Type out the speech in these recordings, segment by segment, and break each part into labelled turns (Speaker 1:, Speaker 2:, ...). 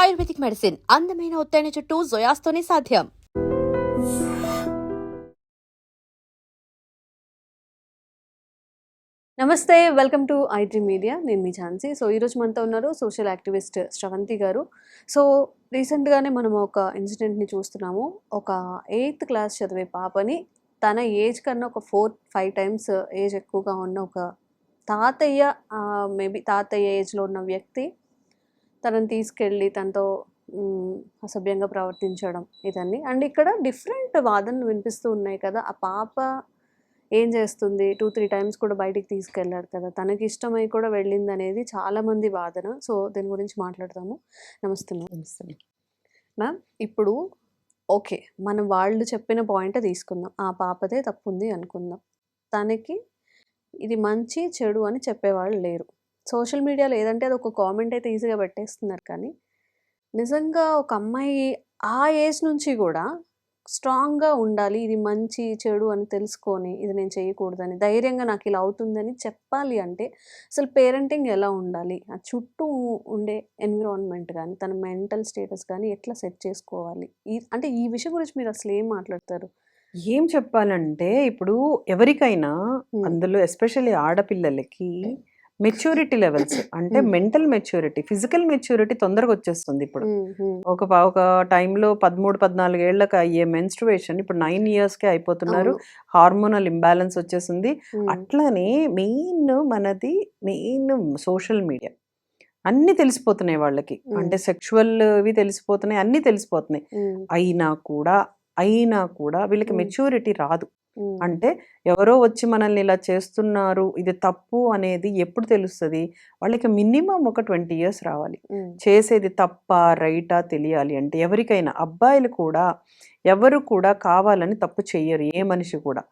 Speaker 1: Ayurvedic medicine అందమైన ఒత్తైన చుట్టూ జొయాస్తోనే సాధ్యం.
Speaker 2: నమస్తే వెల్కమ్ టు ఐటీ మీడియా. నేను మీ ఝాన్సీ. సో ఈరోజు మనతో ఉన్నారు సోషల్ యాక్టివిస్ట్ శ్రవంతి గారు. సో రీసెంట్గానే మనం ఒక ఇన్సిడెంట్ని చూస్తున్నాము. ఒక ఎయిత్ క్లాస్ చదివే పాపని తన ఏజ్ కన్నా ఒక ఫోర్ ఫైవ్ టైమ్స్ ఏజ్ ఎక్కువగా ఉన్న ఒక తాతయ్య మేబీ తాతయ్య ఏజ్లో ఉన్న వ్యక్తి తనని తీసుకెళ్ళి తనతో అసభ్యంగా ప్రవర్తించడం ఇదన్నీ. అండ్ ఇక్కడ డిఫరెంట్ వాదనలు వినిపిస్తూ ఉన్నాయి కదా. ఆ పాప ఏం చేస్తుంది? టూ త్రీ టైమ్స్ కూడా బయటికి తీసుకెళ్ళాడు కదా. తనకి ఇష్టమై కూడా వెళ్ళింది అనేది చాలా మంది వాదన. సో దీని గురించి మాట్లాడదాము. నమస్తే మ్యామ్. మ్యామ్. ఇప్పుడు ఓకే మనం వాళ్ళు చెప్పిన పాయింట్ తీసుకుందాం. ఆ పాపదే తప్పు ఉంది అనుకుందాం. తనకి ఇది మంచి చెడు అని చెప్పేవాళ్ళు లేరు. సోషల్ మీడియాలో ఏదంటే అది ఒక కామెంట్ అయితే ఈజీగా పెట్టేస్తున్నారు కానీ నిజంగా ఒక అమ్మాయి ఆ ఏజ్ నుంచి కూడా స్ట్రాంగ్గా ఉండాలి ఇది మంచి చెడు అని తెలుసుకొని ఇది నేను చేయకూడదని ధైర్యంగా నాకు ఇలా అవుతుందని చెప్పాలి అంటే అసలు పేరెంటింగ్ ఎలా ఉండాలి? ఆ చుట్టూ ఉండే ఎన్విరాన్మెంట్ కానీ తన మెంటల్ స్టేటస్ కానీ ఎట్లా సెట్ చేసుకోవాలి? ఈ అంటే ఈ విషయం గురించి మీరు అసలు ఏం మాట్లాడతారు?
Speaker 3: ఏం చెప్పాలంటే ఇప్పుడు ఎవరికైనా. అందులో ఎస్పెషల్లీ ఆడపిల్లలకి మెచ్యూరిటీ లెవెల్స్ అంటే
Speaker 2: Hmm.
Speaker 3: Mental maturity physical maturity తొందరగా వచ్చేస్తుంది ఇప్పుడు.
Speaker 2: ఉమ్, ఉమ్,
Speaker 3: ఒక ప- ఒక టైంలో పదమూడు పద్నాలుగు ఏళ్ళకి అయ్యే మెన్స్ట్రువేషన్ ఇప్పుడు నైన్కి అయిపోతున్నారు. హార్మోనల్ ఇంబ్యాలెన్స్ వచ్చేసింది.
Speaker 2: ఉమ్,
Speaker 3: అట్లానే మెయిన్ మనది మెయిన్ సోషల్ మీడియా అన్నీ తెలిసిపోతున్నాయి వాళ్ళకి.
Speaker 2: Hmm.
Speaker 3: అంటే సెక్షువల్ ఇవి తెలిసిపోతున్నాయి అన్నీ తెలిసిపోతున్నాయి. అయినా కూడా అయినా కూడా వీళ్ళకి
Speaker 2: Hmm.
Speaker 3: మెచ్యూరిటీ రాదు. అంటే ఎవరో వచ్చి మనల్ని ఇలా చేస్తున్నారు ఇది తప్పు అనేది ఎప్పుడు తెలుస్తుంది? వాళ్ళకి మినిమం ఒక ట్వంటీ ఇయర్స్ రావాలి. చేసేది తప్ప రైటా తెలియాలి అంటే ఎవరికైనా అబ్బాయిలు కూడా ఎవరు కూడా కావాలని తప్పు చెయ్యరు ఏ మనిషి కూడా.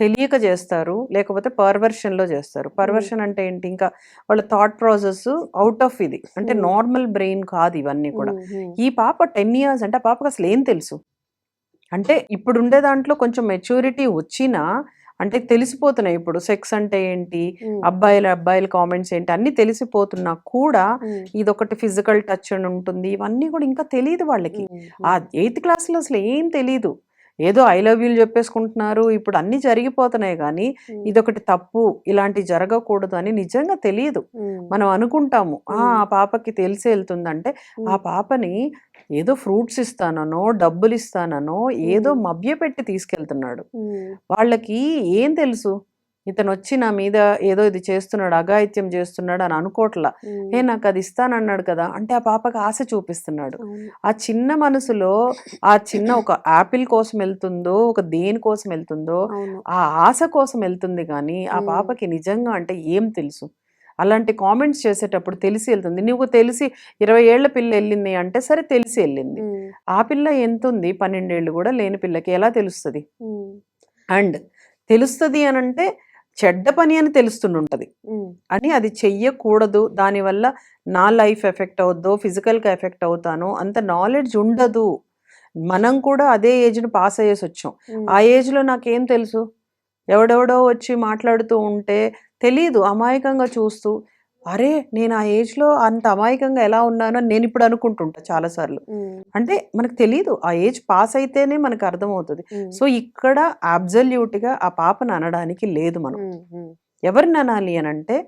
Speaker 3: తెలియక చేస్తారు లేకపోతే పర్వర్షన్లో చేస్తారు. పర్వర్షన్ అంటే ఏంటి? ఇంకా వాళ్ళ థాట్ ప్రాసెస్ అవుట్ ఆఫ్ ఇది. అంటే. నార్మల్ బ్రెయిన్ కాదు ఇవన్నీ కూడా. ఈ పాప టెన్ ఇయర్స్ అంటే ఆ పాపకు అసలు ఏం తెలుసు? అంటే ఇప్పుడు ఉండే దాంట్లో కొంచెం మెచ్యూరిటీ వచ్చినా అంటే తెలిసిపోతున్నాయి ఇప్పుడు సెక్స్ అంటే ఏంటి అబ్బాయిల అబ్బాయిల కామెంట్స్ ఏంటి అన్ని తెలిసిపోతున్నా కూడా ఇదొకటి ఫిజికల్ టచ్ అని ఉంటుంది. ఇవన్నీ కూడా ఇంకా తెలియదు వాళ్ళకి. ఆ ఎయిత్ క్లాస్లో అసలు ఏం తెలియదు ఏదో ఐ లవ్ యూలు చెప్పేసుకుంటున్నారు. ఇప్పుడు అన్ని జరిగిపోతున్నాయి కానీ ఇదొకటి తప్పు. ఇలాంటివి జరగకూడదు అని నిజంగా తెలియదు. మనం అనుకుంటాము. ఆ పాపకి తెలిసి వెళ్తుందంటే ఆ పాపని ఏదో ఫ్రూట్స్ ఇస్తాననో డబ్బులు ఇస్తాననో ఏదో
Speaker 2: మ్మ్.
Speaker 3: మభ్యపెట్టి తీసుకెళ్తున్నాడు. వాళ్ళకి ఏం తెలుసు? ఇతను వచ్చి నా మీద ఏదో ఇది చేస్తున్నాడు అఘాయిత్యం చేస్తున్నాడు అని అనుకోవట్లా ఏ నాకు అది ఇస్తానన్నాడు కదా అంటే ఆ పాపకి ఆశ చూపిస్తున్నాడు. ఆ చిన్న మనసులో ఆ చిన్న ఒక యాపిల్ కోసం వెళ్తుందో ఒక దేని కోసం వెళ్తుందో ఆ ఆశ కోసం వెళ్తుంది కానీ ఆ. పాపకి నిజంగా అంటే ఏం తెలుసు? అలాంటి కామెంట్స్ చేసేటప్పుడు తెలిసి వెళ్తుంది. నువ్వు తెలిసి ఇరవై ఏళ్ళ పిల్ల వెళ్ళింది అంటే సరే తెలిసి వెళ్ళింది. ఆ పిల్ల ఎంత ఉంది పన్నెండేళ్ళు కూడా లేని పిల్లకి ఎలా తెలుస్తుంది? అండ్ తెలుస్తుంది అని అంటే చెడ్డ పని అని తెలుస్తుంటుంది అని అది చెయ్యకూడదు. దానివల్ల నా లైఫ్ ఎఫెక్ట్ అవుద్దో ఫిజికల్గా ఎఫెక్ట్ అవుతానో అంత నాలెడ్జ్ ఉండదు. మనం కూడా అదే ఏజ్ను పాస్ అయ్యేసి వచ్చాం ఆ ఏజ్లో నాకేం తెలుసు? ఎవడెవడో వచ్చి మాట్లాడుతూ ఉంటే తెలీదు. అమాయకంగా చూస్తూ అరే నేను ఆ ఏజ్లో అంత అమాయకంగా ఎలా ఉన్నానో అని నేను ఇప్పుడు అనుకుంటుంటా చాలాసార్లు. అంటే మనకు తెలియదు ఆ ఏజ్ పాస్ అయితేనే మనకు అర్థమవుతుంది. సో ఇక్కడ అబ్జల్యూట్గా ఆ పాపను అనడానికి లేదు మనం. ఎవరిని అనాలి అని అంటే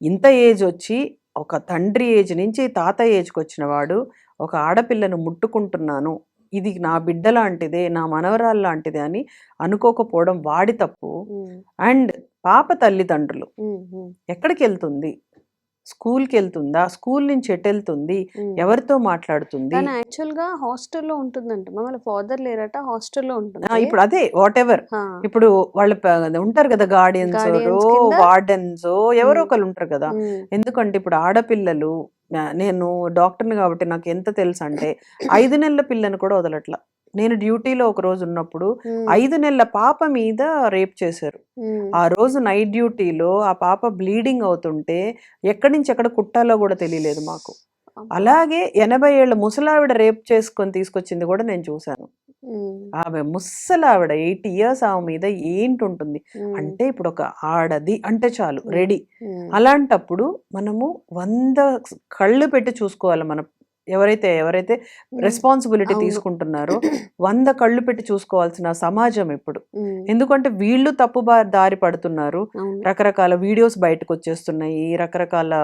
Speaker 3: ఇంత ఏజ్ వచ్చి ఒక తండ్రి ఏజ్ నుంచి తాత ఏజ్కి వచ్చిన వాడు ఒక ఆడపిల్లను ముట్టుకుంటున్నాను ఇది నా బిడ్డ లాంటిదే నా మనవరాలు లాంటిదే అని అనుకోకపోవడం వాడి తప్పు. అండ్ పాప తల్లిదండ్రులు. ఎక్కడికి వెళ్తుంది స్కూల్కి వెళ్తుందా స్కూల్ నుంచి ఎటు వెళ్తుంది. ఎవరితో మాట్లాడుతుంది?
Speaker 2: యాక్చువల్గా హాస్టల్లో ఉంటుందంట. మమ్మల్ని ఫాదర్ లేరట హాస్టల్లో ఉంటుంది.
Speaker 3: ఇప్పుడు అదే వాట్ ఎవర్ ఇప్పుడు వాళ్ళ ఉంటారు కదా గార్డియన్స్? వార్డెన్స్ ఎవరో. ఒకరు ఉంటారు కదా. ఎందుకంటే ఇప్పుడు ఆడపిల్లలు నేను డాక్టర్ని కాబట్టి నాకు ఎంత తెలుసు అంటే ఐదు నెలల పిల్లని కూడా వదలట్ల. నేను డ్యూటీలో ఒక రోజు ఉన్నప్పుడు ఐదు నెలల పాప మీద రేప్ చేశారు. ఆ రోజు నైట్ డ్యూటీలో ఆ పాప బ్లీడింగ్ అవుతుంటే ఎక్కడి నుంచి ఎక్కడ కుట్టాలో కూడా తెలియలేదు మాకు. అలాగే ఎనభై ఏళ్ళ ముసలావిడ రేప్ చేసుకొని తీసుకొచ్చింది కూడా నేను చూశాను. ఆమె ముసలావిడ ఎయిటీ ఇయర్స్ ఆమె మీద ఏంటి ఉంటుంది అంటే ఇప్పుడు ఒక ఆడది అంటే చాలు. రెడీ. అలాంటప్పుడు మనము వంద కళ్ళు పెట్టి చూసుకోవాలి మన ఎవరైతే ఎవరైతే రెస్పాన్సిబిలిటీ. తీసుకుంటున్నారో వంద కళ్ళు పెట్టి చూసుకోవాల్సిన సమాజం ఇప్పుడు. ఎందుకంటే వీళ్ళు తప్పు దారి పడుతున్నారు. రకరకాల వీడియోస్ బయటకు వచ్చేస్తున్నాయి రకరకాల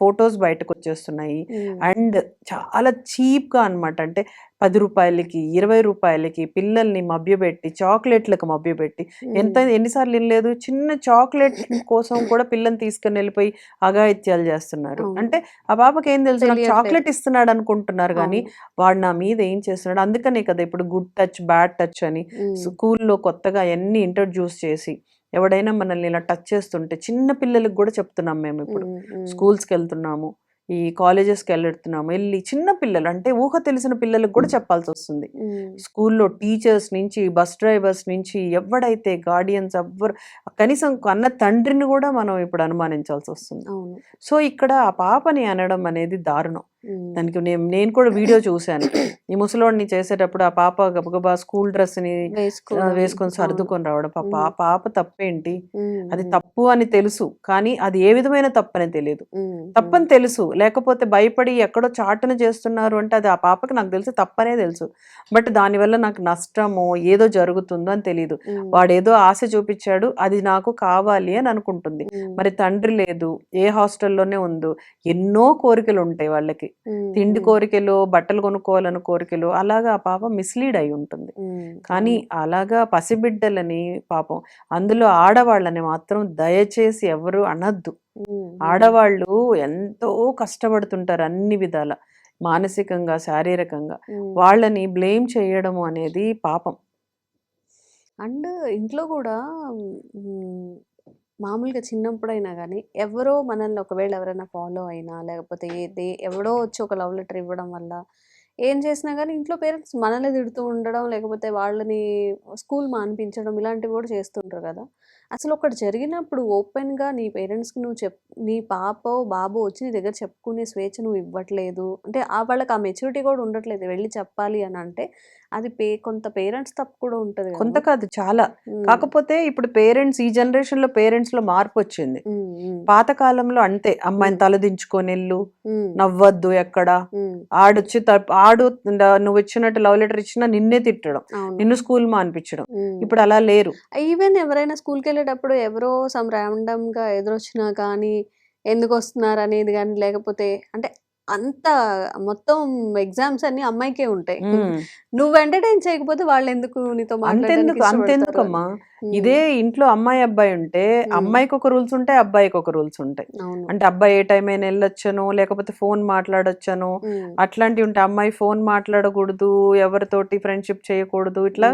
Speaker 3: ఫొటోస్ బయటకు వచ్చేస్తున్నాయి అండ్ చాలా చీప్గా అన్నమాట. అంటే పది రూపాయలకి ఇరవై రూపాయలకి పిల్లల్ని మభ్యపెట్టి చాక్లెట్లకు మభ్యపెట్టి ఎంత ఎన్నిసార్లు వినలేదు చిన్న చాక్లెట్ కోసం కూడా పిల్లని తీసుకుని వెళ్ళిపోయి అఘాయిత్యాలు చేస్తున్నారు. అంటే ఆ పాపకి ఏం తెలుసు? నాకు. చాక్లెట్ ఇస్తున్నాడు అనుకుంటున్నారు కానీ. వాడు నా మీద ఏం చేస్తున్నాడు? అందుకనే కదా ఇప్పుడు గుడ్ టచ్ బ్యాడ్ టచ్ అని స్కూల్లో కొత్తగా అన్ని ఇంట్రడ్యూస్ చేసి ఎవడైనా మనల్ని ఇలా టచ్ చేస్తుంటే చిన్న పిల్లలకు కూడా చెప్తున్నాం మేము ఇప్పుడు. స్కూల్స్కి వెళ్తున్నాము ఈ కాలేజెస్కి వెళ్తున్నాము వెళ్ళి చిన్న పిల్లలు అంటే ఊహ తెలిసిన పిల్లలకు కూడా చెప్పాల్సి వస్తుంది. స్కూల్లో టీచర్స్ నుంచి బస్ డ్రైవర్స్ నుంచి ఎవడైతే గార్డియన్స్ ఎవ్వరు కనీసం అన్న తండ్రిని కూడా మనం ఇప్పుడు అనుమానించాల్సి వస్తుంది. సో ఇక్కడ ఆ పాపని అనడం అనేది దారుణం. దానికి నేను నేను కూడా వీడియో చూశాను. ఈ ముసలోడిని చేసేటప్పుడు ఆ పాప గబగబా స్కూల్ డ్రెస్ని
Speaker 2: వేసుకోవడం,
Speaker 3: వేసుకొని. సర్దుకొని రావడం. పాప. పాప తప్పేంటి? అది తప్పు అని తెలుసు కానీ అది ఏ విధమైన తప్పని తెలియదు. తప్పని తెలుసు లేకపోతే భయపడి ఎక్కడో చాటున చేస్తున్నారు అంటే అది ఆ పాపకి నాకు తెలిసి తప్పనే తెలుసు. బట్ దానివల్ల నాకు నష్టమో ఏదో జరుగుతుందో అని తెలియదు
Speaker 2: ఉమ్,
Speaker 3: వాడు ఏదో ఆశ చూపించాడు అది నాకు కావాలి అని అనుకుంటుంది. మరి తండ్రి లేదు ఏ హాస్టల్లోనే ఉందో ఎన్నో కోరికలు ఉంటాయి వాళ్ళకి. తిండి కోరికలు బట్టలు కొనుక్కోవాలని కోరికలు అలాగా ఆ పాప మిస్లీడ్ అయి ఉంటుంది. కానీ అలాగా పసిబిడ్డలని పాపం అందులో ఆడవాళ్ళని మాత్రం దయచేసి ఎవరు అనద్దు. ఆడవాళ్ళు ఎంతో కష్టపడుతుంటారు అన్ని విధాల మానసికంగా శారీరకంగా. వాళ్ళని బ్లేమ్ చేయడము అనేది పాపం.
Speaker 2: అండ్ ఇంట్లో కూడా మామూలుగా చిన్నప్పుడైనా కానీ ఎవరో మనల్ని ఒకవేళ ఎవరైనా ఫాలో అయినా లేకపోతే ఏది ఎవడో వచ్చి ఒక లవ్ లెటర్ ఇవ్వడం వల్ల ఏం చేసినా కానీ ఇంట్లో పేరెంట్స్ మనల్ని తిడుతూ ఉండడం లేకపోతే వాళ్ళని స్కూల్ మానిపించడం ఇలాంటివి కూడా చేస్తుంటారు కదా. అసలు ఒకటి జరిగినప్పుడు ఓపెన్గా నీ పేరెంట్స్కి నువ్వు చెప్ నీ పాప బాబో వచ్చి నీ దగ్గర చెప్పుకునే స్వేచ్ఛ నువ్వు ఇవ్వట్లేదు. అంటే ఆ వాళ్ళకి ఆ మెచ్యూరిటీ కూడా ఉండట్లేదు. వెళ్ళి చెప్పాలి అని అంటే అది పే కొంత పేరెంట్స్ తప్పు కూడా ఉంటుంది
Speaker 3: కొంత కాదు చాలా. కాకపోతే ఇప్పుడు పేరెంట్స్ ఈ జనరేషన్లో పేరెంట్స్లో మార్పు వచ్చింది పాతకాలంలో అంతే అమ్మాయిని తలదించుకొని వెళ్ళు నవ్వద్దు ఎక్కడ. ఆడొచ్చి ఆడు నువ్వు ఇచ్చినట్టు లవ్ లెటర్ ఇచ్చినా నిన్నే తిట్టడం నిన్ను స్కూల్ మానిపించడం. ఇప్పుడు అలా లేరు.
Speaker 2: ఈవెన్ ఎవరైనా స్కూల్కి వెళ్ళేటప్పుడు ఎవరో సమ్ ర్యాండమ్గా ఎదురొచ్చినా కానీ ఎందుకు వస్తున్నారు అనేది కానీ లేకపోతే అంటే అంత మొత్తం ఎగ్జామ్స్ అన్ని అమ్మాయికే ఉంటాయి. నువ్వు ఎంటర్టైన్ చేయకపోతే వాళ్ళు ఎందుకు నీతో
Speaker 3: అంతెందుకు. అంతెందుకమ్మా ఇదే ఇంట్లో అమ్మాయి అబ్బాయి ఉంటే. అమ్మాయికి ఒక రూల్స్ ఉంటాయి అబ్బాయికి ఒక రూల్స్ ఉంటాయి. అంటే అబ్బాయి ఏ టైం అయినా వెళ్ళొచ్చను లేకపోతే ఫోన్ మాట్లాడొచ్చను అట్లాంటివి ఉంటే అమ్మాయి ఫోన్ మాట్లాడకూడదు ఎవరితోటి ఫ్రెండ్షిప్ చేయకూడదు ఇట్లా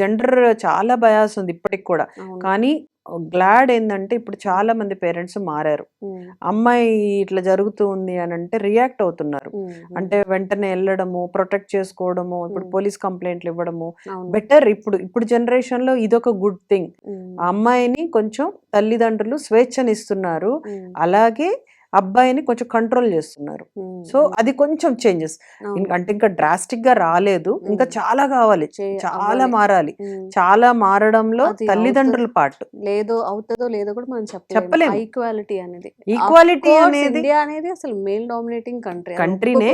Speaker 3: జెండర్ చాలా బయాస్ ఉంది ఇప్పటికి కూడా. కానీ గ్లాడ్ ఏంటంటే ఇప్పుడు చాలా మంది పేరెంట్స్ మారారు. అమ్మాయి ఇట్లా జరుగుతూ ఉంది అని అంటే రియాక్ట్ అవుతున్నారు. అంటే వెంటనే వెళ్ళడము ప్రొటెక్ట్ చేసుకోవడము ఇప్పుడు. పోలీస్ కంప్లైంట్లు ఇవ్వడము. బెటర్ ఇప్పుడు ఇప్పుడు జనరేషన్లో ఇదొక గుడ్ థింగ్. ఆ అమ్మాయిని కొంచెం తల్లిదండ్రులు స్వేచ్ఛనిస్తున్నారు. అలాగే అబ్బాయిని కొంచెం కంట్రోల్ చేస్తున్నారు. సో అది కొంచెం చేంజెస్. అంటే ఇంకా డ్రాస్టిక్గా రాలేదు. ఇంకా. చాలా కావాలి. చాలా. మారాలి. చాలా మారడంలో తల్లిదండ్రుల పాటు.
Speaker 2: లేదో అవుతుందో లేదో కూడా మనం చెప్పలేము. ఈక్వాలిటీ అనేది.
Speaker 3: ఈక్వాలిటీ అనేది
Speaker 2: ఇండియా అనేది అసలు మేల్ డామినేటింగ్ కంట్రీ
Speaker 3: కంట్రీనే.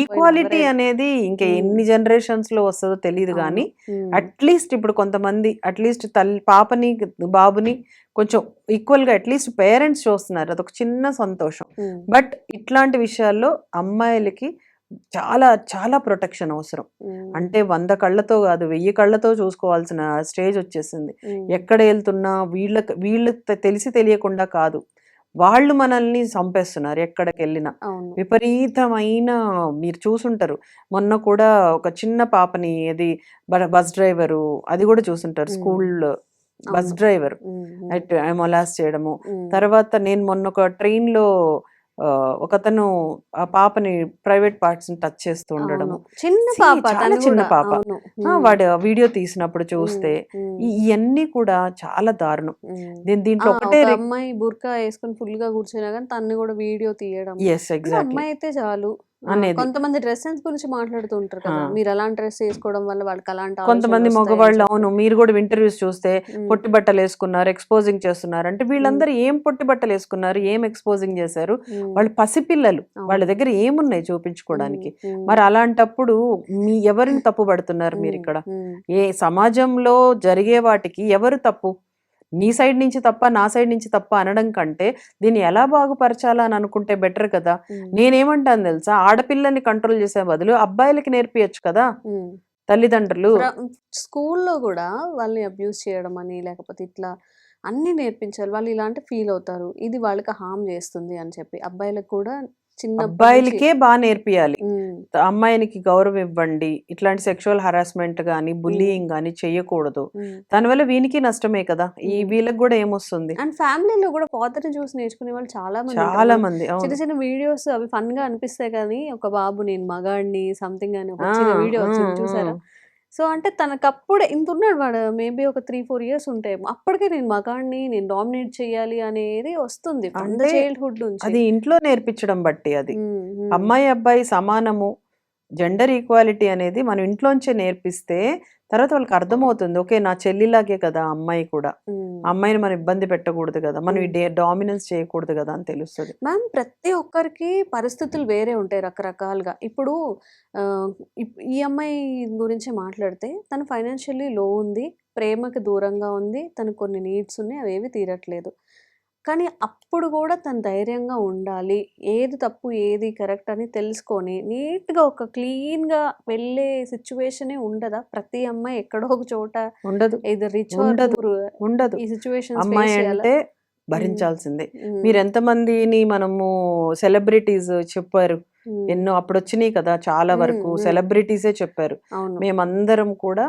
Speaker 3: ఈక్వాలిటీ అనేది ఇంకా. ఎన్ని జనరేషన్స్లో వస్తుందో తెలియదు కానీ అట్లీస్ట్ ఇప్పుడు కొంతమంది అట్లీస్ట్ తల్లి పాపని బాబుని కొంచెం ఈక్వల్గా అట్లీస్ట్ పేరెంట్స్ చూస్తున్నారు. అదొక చిన్న సంతోషం. బట్ ఇట్లాంటి విషయాల్లో అమ్మాయిలకి చాలా చాలా ప్రొటెక్షన్ అవసరం. అంటే వంద కళ్ళతో కాదు వెయ్యి కళ్ళతో చూసుకోవాల్సిన స్టేజ్ వచ్చేసింది. ఎక్కడ వెళ్తున్నా వీళ్ళకి వీళ్ళకి తె- తెలిసి తెలియకుండా కాదు. వాళ్ళు మనల్ని చంపేస్తున్నారు ఎక్కడికి వెళ్ళినా. విపరీతమైన మీరు చూసుంటారు. మొన్న కూడా ఒక చిన్న పాపని అది బస్ డ్రైవరు అది కూడా చూసుంటారు. School bus. డ్రైవర్. మొలాస్ చేయడము. తర్వాత నేను మొన్న ఒక ట్రైన్లో ఒకతను ఆ పాపని ప్రైవేట్ పార్ట్స్ని టచ్ చేస్తూ ఉండడము.
Speaker 2: అవును. చిన్న పాప
Speaker 3: చాలా చిన్న పాప. వాడు వీడియో తీసినప్పుడు చూస్తే ఇవన్నీ కూడా చాలా దారుణం.
Speaker 2: ఆ,
Speaker 3: దీంట్లో ఒకటే
Speaker 2: ఒక అమ్మాయి బుర్కా వేసుకొని ఫుల్గా కూర్చున్నా కానీ తన్ని కూడా వీడియో తీయడం.
Speaker 3: ఎస్
Speaker 2: అంటే
Speaker 3: ఎగ్జాక్ట్లీ
Speaker 2: అమ్మాయి అయితే చాలు.
Speaker 3: అనేది.
Speaker 2: కొంతమంది డ్రెస్ సెన్స్ గురించి మాట్లాడుతూ ఉంటారు కదా. మీరు అలాంటి డ్రెస్ వేసుకోవడం వల్ల వాళ్ళకి అలాంటి
Speaker 3: కొంతమంది మగవాళ్ళు. అవును మీరు కూడా ఇంటర్వ్యూస్ చూస్తే పొట్టి బట్టలు వేసుకున్నారు ఎక్స్పోజింగ్ చేస్తున్నారు. అంటే వీళ్ళందరూ ఏం పొట్టి బట్టలు వేసుకున్నారు ఏం ఎక్స్పోజింగ్ చేశారు? వాళ్ళు పసిపిల్లలు. వాళ్ళ దగ్గర ఏమున్నాయి చూపించుకోవడానికి? మరి అలాంటప్పుడు మీ ఎవరిని తప్పు పడుతున్నారు మీరు ఇక్కడ ఏ సమాజంలో జరిగే వాటికి ఎవరు తప్పు? నీ సైడ్ నుంచి తప్ప నా సైడ్ నుంచి తప్ప అనడం కంటే దీన్ని ఎలా బాగుపరచాలా అని అనుకుంటే బెటర్ కదా. నేనేమంటాను తెలుసా? ఆడపిల్లని కంట్రోల్ చేసే బదులు అబ్బాయిలకి నేర్పియచ్చు కదా. తల్లిదండ్రులు
Speaker 2: స్కూల్లో కూడా వాళ్ళని అబ్యూస్ చేయడం అని లేకపోతే ఇట్లా అన్ని నేర్పించాలి వాళ్ళు ఇలాంటి ఫీల్ అవుతారు. ఇది వాళ్ళకి హామ్ చేస్తుంది అని చెప్పి. అబ్బాయిలకు కూడా చిన్న
Speaker 3: అబ్బాయిలకే బాగా నేర్పియాలి. అమ్మాయినికి గౌరవం ఇవ్వండి. ఇట్లాంటి సెక్షువల్ హరాస్మెంట్ కానీ బుల్లింగ్ కానీ చెయ్యకూడదు దానివల్ల వీనికి నష్టమే కదా. ఈ. వీళ్ళకి కూడా ఏమొస్తుంది?
Speaker 2: అండ్ ఫ్యామిలీలో కూడా పాతని చూసి నేర్చుకునే వాళ్ళు చాలా మంది.
Speaker 3: చాలా మంది
Speaker 2: చిన్న చిన్న వీడియోస్ అవి ఫన్గా అనిపిస్తాయి కానీ ఒక బాబు నేను మగాడిని సంథింగ్ అని ఒక వీడియో వచ్చింది చూసారా. సో అంటే తనకప్పుడే ఇంత ఉన్నాడు వాడు మేబీ ఒక త్రీ ఫోర్ ఇయర్స్ ఉంటాయి అప్పటికే నేను మగాడిని నేను డామినేట్ చేయాలి అనేది వస్తుంది చైల్డ్హుడ్ నుంచి.
Speaker 3: అది ఇంట్లో నేర్పించడం బట్టి అది. అమ్మాయి అబ్బాయి సమానము జెండర్ ఈక్వాలిటీ అనేది మనం ఇంట్లోంచే నేర్పిస్తే తర్వాత వాళ్ళకి అర్థమవుతుంది. ఓకే నా చెల్లిలాగే కదా అమ్మాయి కూడా. అమ్మాయిని మనం ఇబ్బంది పెట్టకూడదు కదా మనం. ఈ డామినెన్స్ చేయకూడదు కదా అని తెలుస్తుంది.
Speaker 2: మ్యామ్ ప్రతి ఒక్కరికి పరిస్థితులు వేరే ఉంటాయి రకరకాలుగా. ఇప్పుడు ఈ అమ్మాయి గురించి మాట్లాడితే తను ఫైనాన్షియల్లీ లో ఉంది ప్రేమకి దూరంగా ఉంది తనకు కొన్ని నీడ్స్ ఉన్నాయి అవేవి తీరట్లేదు. కానీ అప్పుడు కూడా తను ధైర్యంగా ఉండాలి. ఏది తప్పు ఏది కరెక్ట్ అని తెలుసుకొని నీట్గా ఒక క్లీన్గా వెళ్ళే సిచ్యువేషనే ఉండదా? ప్రతి అమ్మాయి ఎక్కడో ఒక చోట
Speaker 3: ఉండదు.
Speaker 2: ఇది రిచ్
Speaker 3: ఉండదు. ఉండదు.
Speaker 2: ఈ సిచ్యువేషన్
Speaker 3: అమ్మాయి అంటే భరించాల్సిందే. మీరు ఎంతమందిని మనము సెలబ్రిటీస్ చెప్పారు? ఎన్నో అప్పుడు వచ్చినాయి కదా చాలా వరకు. సెలబ్రిటీసే చెప్పారు. మేమందరం కూడా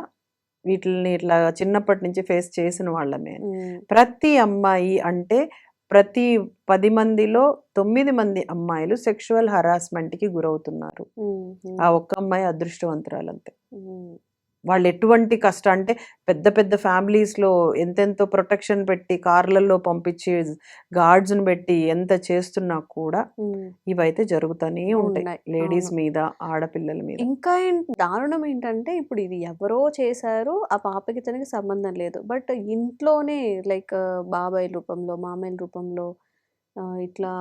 Speaker 3: వీటిని ఇట్లా చిన్నప్పటి నుంచి ఫేస్ చేసిన వాళ్ళమే. ప్రతి అమ్మాయి అంటే ప్రతి పది మందిలో తొమ్మిది మంది అమ్మాయిలు సెక్షువల్ హరాస్మెంట్కి గురవుతున్నారు. ఆ ఒక్క అమ్మాయి అదృష్టవంతురాలు అంతే. వాళ్ళు ఎటువంటి కష్టం అంటే పెద్ద పెద్ద ఫ్యామిలీస్లో ఎంతెంతో ప్రొటెక్షన్ పెట్టి కార్లలో పంపించి గార్డ్స్ని పెట్టి ఎంత చేస్తున్నా కూడా. ఇవైతే జరుగుతూనే ఉంటాయి. లేడీస్. మీద ఆడపిల్లల మీద
Speaker 2: ఇంకా ఏం- దారుణం ఏంటంటే ఇప్పుడు ఇది ఎవరో చేశారు ఆ పాపకి తనకి సంబంధం లేదు బట్ ఇంట్లోనే లైక్ బాబాయ్ రూపంలో మామయ్య రూపంలో ఇట్లా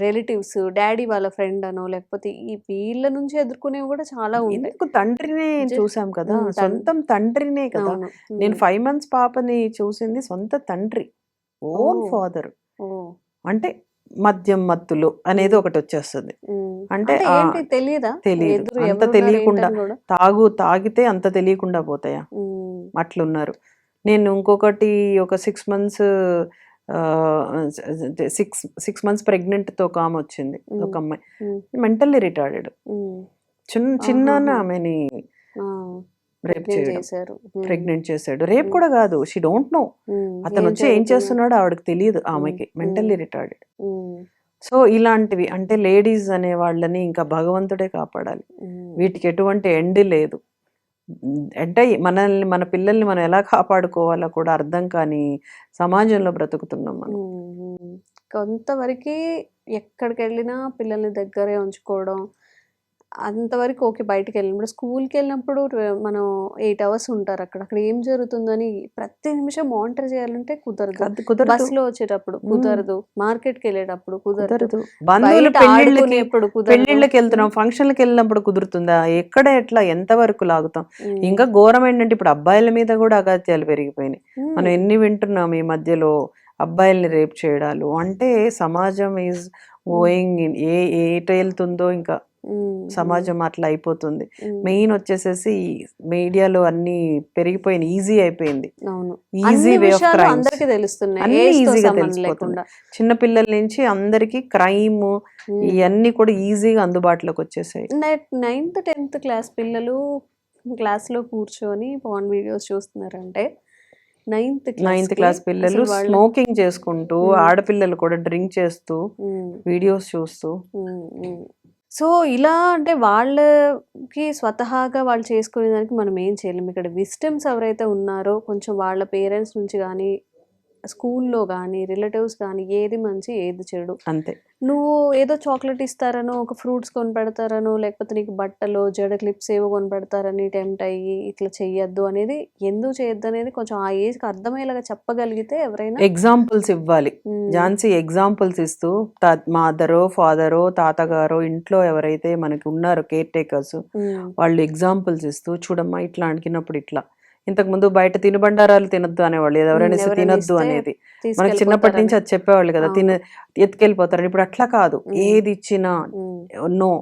Speaker 2: రిలేటివ్స్ డాడీ వాళ్ళ ఫ్రెండ్ అనో లేకపోతే ఈ వీళ్ళ నుంచి ఎదుర్కొనేవి కూడా చాలా
Speaker 3: ఎందుకు తండ్రినే చూసాం కదా సొంతం తండ్రినే కదా నేను. ఫైవ్ మంత్స్ పాపని చూసింది సొంత తండ్రి ఓన్. ఫాదర్ అంటే మద్యం మత్తులు అనేది. ఒకటి వచ్చేస్తుంది. అంటే
Speaker 2: తెలియదా
Speaker 3: తెలీదు.
Speaker 2: ఎదురు
Speaker 3: అంత తెలియకుండా. తాగు తాగితే అంత తెలియకుండా పోతాయా అట్లున్నారు నేను ఇంకొకటి ఒక six months six six months ప్రెగ్నెంట్తో ఒక ఆమె వచ్చింది. ఒక అమ్మాయి మెంటల్లీ రిటార్డెడ్. చిన్న చిన్న. ఆమెని రేప్
Speaker 2: చేశారు
Speaker 3: ప్రెగ్నెంట్ చేశాడు రేప్. కూడా కాదు షీ డోంట్ నో. అతను వచ్చి ఏం? చేస్తున్నాడో ఆవిడకి తెలియదు ఆమెకి. మెంటల్లీ రిటార్డెడ్ సో ఇలాంటివి అంటే లేడీస్ అనే వాళ్ళని ఇంకా భగవంతుడే కాపాడాలి. వీటికి ఎటువంటి ఎండ్ లేదు అంటే మనల్ని మన పిల్లల్ని మనం ఎలా కాపాడుకోవాలో కూడా అర్థం కాని సమాజంలో బ్రతుకుతున్నాం మనం.
Speaker 2: కొంతవరకు ఎక్కడికి వెళ్ళినా పిల్లల్ని దగ్గరే ఉంచుకోవడం అంతవరకు ఓకే బయటికి వెళ్ళినప్పుడు స్కూల్కి వెళ్ళినప్పుడు మనం ఎయిట్ అవర్స్ ఉంటారు అక్కడ. అక్కడ ఏం జరుగుతుందని ప్రతి నిమిషం మానిటర్ చేయాలంటే కుదరదు.
Speaker 3: కుదరదు.
Speaker 2: బస్సులో వచ్చేటప్పుడు కుదరదు. మార్కెట్కి వెళ్ళేటప్పుడు కుదరదు.
Speaker 3: బంధువులు పెళ్ళిళ్ళకి వెళ్తున్నాం ఫంక్షన్లకి వెళ్ళినప్పుడు కుదురుతుందా? ఎక్కడ ఎట్లా? ఎంత వరకు లాగుతాం. ఇంకా ఘోరం ఏంటంటే ఇప్పుడు అబ్బాయిల మీద కూడా అగత్యాలు పెరిగిపోయినాయి. మనం ఎన్ని వింటున్నాం ఈ మధ్యలో అబ్బాయిల్ని రేప్ చేయడాలు? అంటే సమాజం ఈజ్ గోయింగ్ ఏ ఏట వెళ్తుందో ఇంకా. సమాజం అట్లా అయిపోతుంది. మెయిన్ వచ్చేసేసి మీడియాలో అన్ని పెరిగిపోయిన ఈజీ అయిపోయింది.
Speaker 2: అవును.
Speaker 3: ఈజీ వే ఆఫ్
Speaker 2: తెలుస్తున్నాయి.
Speaker 3: అన్ని ఈజీగా తెలిసిపోతుంది.
Speaker 2: లేకుండా.
Speaker 3: చిన్న పిల్లల నుంచి అందరికి క్రైమ్. ఇవన్నీ కూడా ఈజీగా అందుబాటులోకి వచ్చేసాయి.
Speaker 2: నైన్త్ టెన్త్ క్లాస్ పిల్లలు క్లాస్లో కూర్చొని పాన్ వీడియోస్ చూస్తున్నారంటే నైన్త్
Speaker 3: నైన్త్ క్లాస్ పిల్లలు స్మోకింగ్ చేసుకుంటూ. ఆడపిల్లలు కూడా డ్రింక్ చేస్తూ వీడియోస్ చూస్తూ
Speaker 2: సో ఇలా అంటే వాళ్ళకి స్వతహాగా వాళ్ళు చేసుకునే దానికి మనం ఏం చేయలేము ఇక్కడ విస్టమ్స్ ఎవరైతే ఉన్నారో కొంచెం వాళ్ళ పేరెంట్స్ నుంచి కానీ స్కూల్లో కానీ రిలేటివ్స్ కానీ ఏది మంచి ఏది చెడు.
Speaker 3: అంతే.
Speaker 2: నువ్వు ఏదో చాక్లెట్ ఇస్తారనో ఒక ఫ్రూట్స్ కొని పెడతారనో లేకపోతే నీకు బట్టలు జడ క్లిప్స్ ఏవో కొని పెడతారని టెంప్ట్ అయ్యి ఇట్లా చెయ్యొద్దు అనేది ఎందుకు చేయొద్దు అనేది కొంచెం ఆ ఏజ్కి అర్థమయ్యేలాగా చెప్పగలిగితే ఎవరైనా
Speaker 3: ఎగ్జాంపుల్స్ ఇవ్వాలి. ఝాన్సీ ఎగ్జాంపుల్స్ ఇస్తూ మదరో ఫాదరో తాతగారో ఇంట్లో ఎవరైతే మనకి ఉన్నారో కేర్ టేకర్స్ వాళ్ళు ఎగ్జాంపుల్స్ ఇస్తూ చూడమ్మా ఇట్లా అడిగినప్పుడు ఇట్లా. ఇంతకు ముందు బయట తినుబండారాలు తినొద్దు అనేవాళ్ళు. ఎవరైనా తినొద్దు అనేది. మనకి చిన్నప్పటి నుంచి అది చెప్పేవాళ్ళు కదా తిన ఎత్తుకెళ్ళిపోతారు ఇప్పుడు అట్లా కాదు. ఏది ఇచ్చినా నో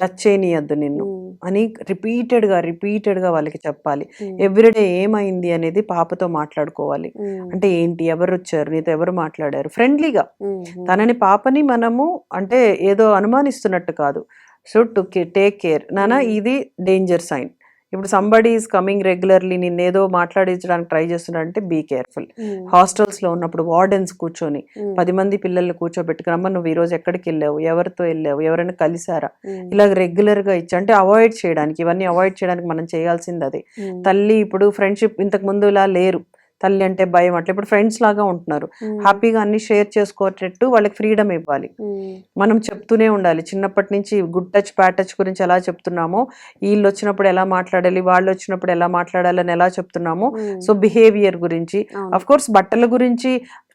Speaker 3: టచ్ చేయనియద్దు నిన్ను అని రిపీటెడ్గా రిపీటెడ్గా వాళ్ళకి చెప్పాలి ఎవ్రీడే ఏమైంది అనేది పాపతో మాట్లాడుకోవాలి. అంటే ఏంటి? ఎవరు వచ్చారు? నీతో ఎవరు మాట్లాడారు? ఫ్రెండ్లీగా. తనని పాపని మనము అంటే ఏదో అనుమానిస్తున్నట్టు కాదు. So to take care. నానా. ఇది డేంజర్ సైన్. ఇప్పుడు సంబడి ఈస్ కమింగ్ రెగ్యులర్లీ నిన్నేదో మాట్లాడించడానికి ట్రై చేస్తున్నాడంటే బీ కేర్ఫుల్ హాస్టల్స్లో ఉన్నప్పుడు వార్డెన్స్ కూర్చొని పది మంది పిల్లల్ని కూర్చోబెట్టుకుని అమ్మ నువ్వు ఈ రోజు ఎక్కడికి వెళ్ళావు? ఎవరితో వెళ్ళావు? ఎవరైనా కలిసారా ఇలా రెగ్యులర్గా ఇచ్చి అంటే అవాయిడ్ చేయడానికి ఇవన్నీ అవాయిడ్ చేయడానికి మనం చేయాల్సింది అదే. తల్లి ఇప్పుడు ఫ్రెండ్షిప్ ఇంతకు ముందు ఇలా లేరు. తల్లి అంటే భయం అట్లా. ఇప్పుడు ఫ్రెండ్స్ లాగా ఉంటున్నారు. హ్యాపీగా అన్ని షేర్ చేసుకోవటట్టు వాళ్ళకి ఫ్రీడమ్ ఇవ్వాలి. మనం చెప్తూనే ఉండాలి. చిన్నప్పటి నుంచి గుడ్ టచ్ బ్యాడ్ టచ్ గురించి ఎలా చెప్తున్నామో వీళ్ళు వచ్చినప్పుడు ఎలా మాట్లాడాలి వాళ్ళు వచ్చినప్పుడు ఎలా మాట్లాడాలని ఎలా చెప్తున్నామో సో బిహేవియర్ గురించి. అఫ్ కోర్స్ బట్టల గురించి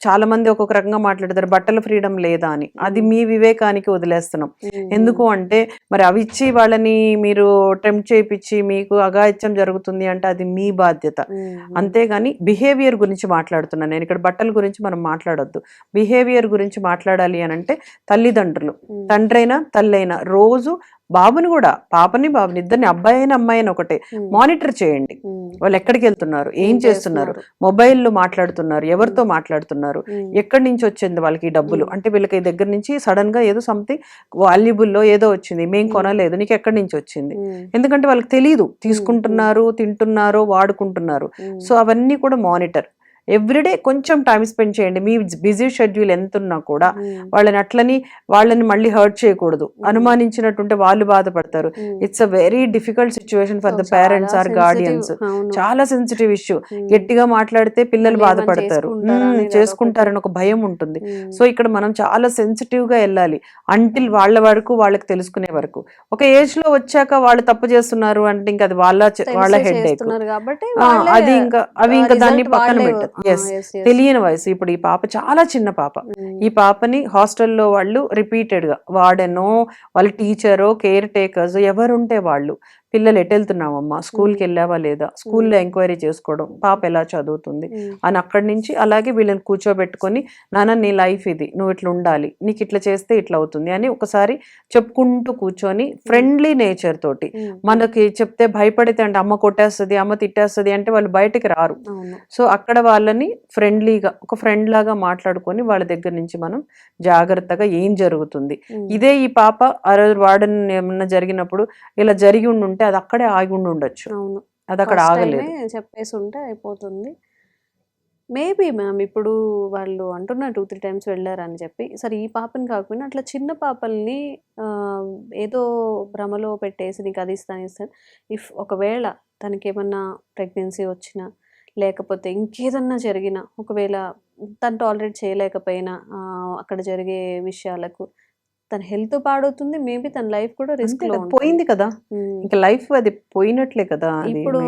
Speaker 3: చాలా మంది ఒక్కొక్క రకంగా మాట్లాడతారు బట్టల ఫ్రీడమ్ లేదా అని. అది మీ వివేకానికి వదిలేస్తున్నాం. ఎందుకు అంటే మరి అవి ఇచ్చి వాళ్ళని మీరు టెంప్ట్ చేయించి మీకు అగాయిత్యం జరుగుతుంది అంటే అది మీ బాధ్యత. అంతేగాని బిహేవియర్ గురించి మాట్లాడుతున్నాను నేను. ఇక్కడ బట్టల గురించి మనం మాట్లాడొద్దు. బిహేవియర్ గురించి మాట్లాడాలి అని అంటే తల్లిదండ్రులు. తండ్రైనా తల్లైనా రోజు బాబుని కూడా పాపని బాబుని ఇద్దరిని అబ్బాయి అయినా అమ్మాయి అయినా ఒకటే. మానిటర్ చేయండి. వాళ్ళు ఎక్కడికి వెళ్తున్నారు? ఏం చేస్తున్నారు? మొబైల్లో మాట్లాడుతున్నారు ఎవరితో మాట్లాడుతున్నారు? ఎక్కడి నుంచి వచ్చింది వాళ్ళకి ఈ డబ్బులు. అంటే వీళ్ళకి ఈ దగ్గర నుంచి సడన్గా ఏదో సంథింగ్ వాల్యుబుల్లో ఏదో వచ్చింది. మేం. కొనలేదు నీకు ఎక్కడి నుంచి వచ్చింది? ఎందుకంటే వాళ్ళకి తెలియదు తీసుకుంటున్నారు తింటున్నారు వాడుకుంటున్నారు. సో అవన్నీ కూడా మానిటర్. ఎవ్రీడే కొంచెం టైం స్పెండ్ చేయండి. మీ బిజీ షెడ్యూల్ ఎంత ఉన్నా కూడా వాళ్ళని అట్లని వాళ్ళని మళ్ళీ హర్ట్ చేయకూడదు. అనుమానించినట్టుంటే వాళ్ళు బాధపడతారు. It's a very difficult situation for the parents or guardians చాలా సెన్సిటివ్ ఇష్యూ గట్టిగా మాట్లాడితే పిల్లలు బాధపడతారు. చేసుకుంటారని ఒక భయం ఉంటుంది. సో ఇక్కడ మనం చాలా సెన్సిటివ్గా వెళ్ళాలి. అంటిల్ వాళ్ళ వరకు వాళ్ళకి తెలుసుకునే వరకు. ఒక ఏజ్లో వచ్చాక వాళ్ళు తప్పు చేస్తున్నారు అంటే ఇంకా అది వాళ్ళ వాళ్ళ హెడ్ అది ఇంకా అవి ఇంకా దాన్ని పక్కన పెట్టదు ఎస్ తెలియని వయసు. ఇప్పుడు ఈ పాప చాలా చిన్న పాప. ఈ పాపని హాస్టల్లో వాళ్ళు రిపీటెడ్గా. వాడెనో వాళ్ళ టీచరో కేర్ టేకర్స్ ఎవరుంటే వాళ్ళు. పిల్లలు ఎటు వెళ్తున్నామమ్మా స్కూల్కి వెళ్ళావా లేదా? స్కూల్లో ఎంక్వైరీ చేసుకోవడం పాప ఎలా చదువుతుంది? అని అక్కడి నుంచి అలాగే వీళ్ళని కూర్చోబెట్టుకొని నాన్న నీ లైఫ్ ఇది నువ్వు ఇట్లా ఉండాలి నీకు ఇట్లా చేస్తే ఇట్లా అవుతుంది అని ఒకసారి చెప్పుకుంటూ కూర్చొని ఫ్రెండ్లీ నేచర్ తోటి మనకి చెప్తే భయపడితే అంటే అమ్మ కొట్టేస్తుంది అమ్మ తిట్టేస్తుంది అంటే వాళ్ళు బయటికి రారు. సో అక్కడ వాళ్ళని ఫ్రెండ్లీగా ఒక ఫ్రెండ్ లాగా మాట్లాడుకొని వాళ్ళ దగ్గర నుంచి మనం జాగ్రత్తగా ఏం జరుగుతుంది. ఇదే ఈ పాప వాడని ఏమన్నా జరిగినప్పుడు ఇలా జరిగి ఉండి ఉంటే అది అక్కడే ఆగి ఉండి ఉండొచ్చు.
Speaker 2: అవును.
Speaker 3: అది అక్కడ ఆగలేదు.
Speaker 2: చెప్పేసి ఉంటే అయిపోతుంది. మేబీ మ్యామ్ ఇప్పుడు వాళ్ళు అంటున్నారు టూ త్రీ టైమ్స్ వెళ్ళారని చెప్పి. సరే ఈ పాపని కాకపోయినా అట్లా చిన్న పాపల్ని ఏదో భ్రమలో పెట్టేసి నీకు అది ఇస్తాను ఇస్తాను. ఇఫ్ ఒకవేళ తనకి ఏమన్నా ప్రెగ్నెన్సీ వచ్చినా లేకపోతే ఇంకేదన్నా జరిగినా ఒకవేళ తను టాలరేట్ చేయలేకపోయినా అక్కడ జరిగే విషయాలకు తన హెల్త్ పాడవుతుంది మేబీ తన లైఫ్ కూడా
Speaker 3: అంతే
Speaker 2: రిస్క్లో.
Speaker 3: పోయింది కదా. ఇంకా లైఫ్ అది పోయినట్లే కదా
Speaker 2: ఇప్పుడు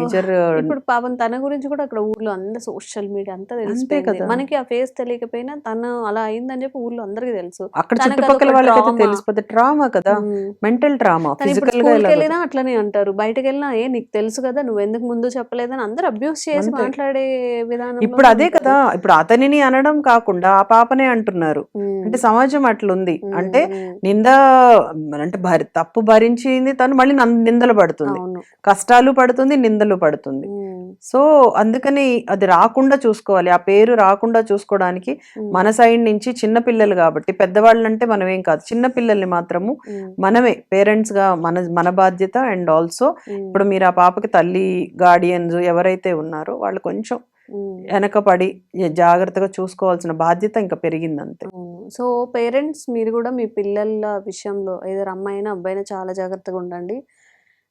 Speaker 2: ఇప్పుడు పాపం తన గురించి కూడా అక్కడ ఊర్లో అందరు సోషల్ మీడియా అంతా తెలిసిపోయింది
Speaker 3: కదా.
Speaker 2: మనకి ఆ ఫేస్ తెలియకపోయినా తను అలా అయిందని చెప్పి ఊర్లో అందరికి తెలుసు
Speaker 3: అక్కడ చుట్టుపక్కల వాళ్ళకైతే
Speaker 2: trauma.
Speaker 3: తెలిసిపోతే ట్రామా కదా. మెంటల్ ట్రామా ఫిజికల్గా
Speaker 2: వెళ్ళినా అట్లనే అంటారు బయటకు వెళ్ళినా ఏ నీకు తెలుసు కదా నువ్వు ఎందుకు ముందు చెప్పలేదని అందరు అబ్యూస్ చేసి
Speaker 3: అంతే.
Speaker 2: మాట్లాడే విధానం
Speaker 3: ఇప్పుడు అదే కదా ఇప్పుడు అతనిని అనడం కాకుండా ఆ పాపనే అంటున్నారు అంటే సమాజం అట్లుంది అంటే నింద అంటే భరి తప్పు భరించింది తను మళ్ళీ నిందలు పడుతుంది కష్టాలు పడుతుంది నిందలు పడుతుంది. సో అందుకని అది రాకుండా చూసుకోవాలి ఆ పేరు రాకుండా చూసుకోవడానికి. మన సైడ్ నుంచి చిన్న పిల్లలు కాబట్టి పెద్దవాళ్ళంటే మనం ఏం కాదు చిన్న పిల్లల్ని మాత్రము. మనమే పేరెంట్స్గా మన మన బాధ్యత అండ్ ఆల్సో. ఇప్పుడు మీరు ఆ పాపకి తల్లి గార్డియన్స్ ఎవరైతే ఉన్నారో వాళ్ళు కొంచెం. వెనకపడి జాగ్రత్తగా చూసుకోవాల్సిన బాధ్యత ఇంకా పెరిగింది అంతే
Speaker 2: సో పేరెంట్స్ మీరు కూడా మీ పిల్లల విషయంలో ఏదో అమ్మాయినా అబ్బాయినా చాలా జాగ్రత్తగా ఉండండి.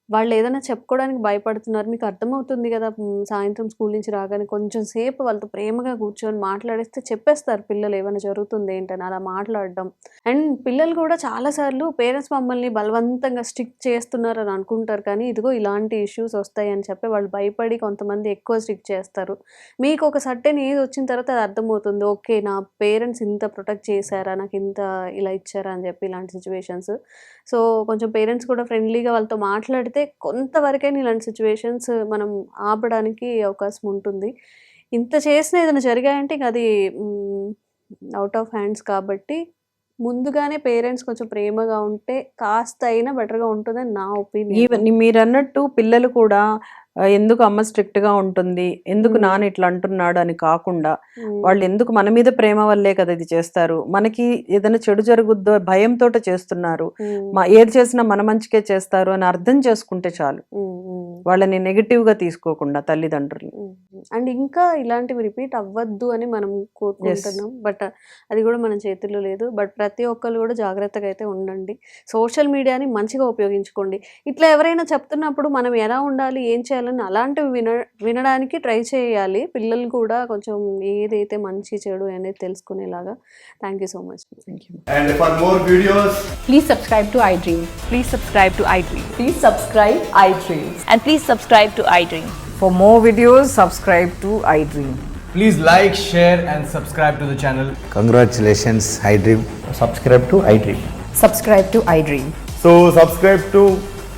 Speaker 2: వాళ్ళు ఏదైనా చెప్పుకోవడానికి భయపడుతున్నారు. మీకు అర్థమవుతుంది కదా సాయంత్రం స్కూల్ నుంచి రాగానే కొంచెం సేపు వాళ్ళతో ప్రేమగా కూర్చొని మాట్లాడిస్తే చెప్పేస్తారు పిల్లలు ఏమైనా జరుగుతుంది ఏంటని అలా మాట్లాడడం. అండ్ పిల్లలు కూడా చాలాసార్లు పేరెంట్స్ మమ్మల్ని బలవంతంగా స్ట్రిక్ట్ చేస్తున్నారు అని అనుకుంటారు. కానీ ఇదిగో ఇలాంటి ఇష్యూస్ వస్తాయి అని చెప్పి వాళ్ళు భయపడి కొంతమంది ఎక్కువ స్ట్రిక్ట్ చేస్తారు. మీకు ఒక సర్టెన్ ఏజ్ వచ్చిన తర్వాత అది అర్థమవుతుంది. ఓకే నా పేరెంట్స్ ఇంత ప్రొటెక్ట్ చేశారా? నాకు ఇంత ఇలా ఇచ్చారా? అని చెప్పి ఇలాంటి సిచ్యువేషన్స్. సో కొంచెం పేరెంట్స్ కూడా ఫ్రెండ్లీగా వాళ్ళతో మాట్లాడితే కొంతవరకైనా ఇలాంటి సిచ్యువేషన్స్ మనం ఆపడానికి అవకాశం ఉంటుంది. ఇంత చేసిన ఏదైనా జరిగాయంటే ఇంక అది అవుట్ ఆఫ్ హ్యాండ్స్ కాబట్టి ముందుగానే పేరెంట్స్ కొంచెం ప్రేమగా ఉంటే కాస్త అయినా బెటర్గా ఉంటుందని నా ఒపీనియన్
Speaker 3: ఈవెన్ మీరు అన్నట్టు పిల్లలు కూడా ఎందుకు అమ్మ స్ట్రిక్ట్గా ఉంటుంది? ఎందుకు. నాన్న ఇట్లా అంటున్నాడు? అని కాకుండా వాళ్ళు ఎందుకు మన మీద ప్రేమ వల్లే కదా ఇది చేస్తారు? మనకి ఏదైనా చెడు జరుగుద్దో భయంతో చేస్తున్నారు. మా ఏది చేసినా మన మంచికే చేస్తారు అని అర్థం చేసుకుంటే చాలు. వాళ్ళని నెగిటివ్గా తీసుకోకుండా తల్లిదండ్రులు
Speaker 2: అండ్ ఇంకా ఇలాంటివి రిపీట్ అవ్వద్దు అని మనం కోరుకుంటున్నాం. బట్ అది కూడా మన చేతుల్లో లేదు. బట్ ప్రతి ఒక్కరు కూడా జాగ్రత్తగా అయితే ఉండండి. సోషల్ మీడియాని మంచిగా ఉపయోగించుకోండి. ఇట్లా ఎవరైనా చెప్తున్నప్పుడు మనం ఎలా ఉండాలి? ఏం చేయాలని అలాంటివి విన వినడానికి ట్రై చేయాలి పిల్లలు కూడా కొంచెం ఏదైతే మంచి చెడు అనేది తెలుసుకునేలాగా thank you so much
Speaker 3: Thank you.
Speaker 4: And for more videos,
Speaker 5: Please subscribe to iDream.
Speaker 6: Please subscribe to iDream.
Speaker 5: Please subscribe iDreams.
Speaker 6: And please subscribe to iDream.
Speaker 5: For more videos, subscribe to iDream.
Speaker 4: please like, share, and subscribe to the channel.
Speaker 7: Congratulations, iDream.
Speaker 8: subscribe to iDream.
Speaker 5: Subscribe to iDream.
Speaker 4: So,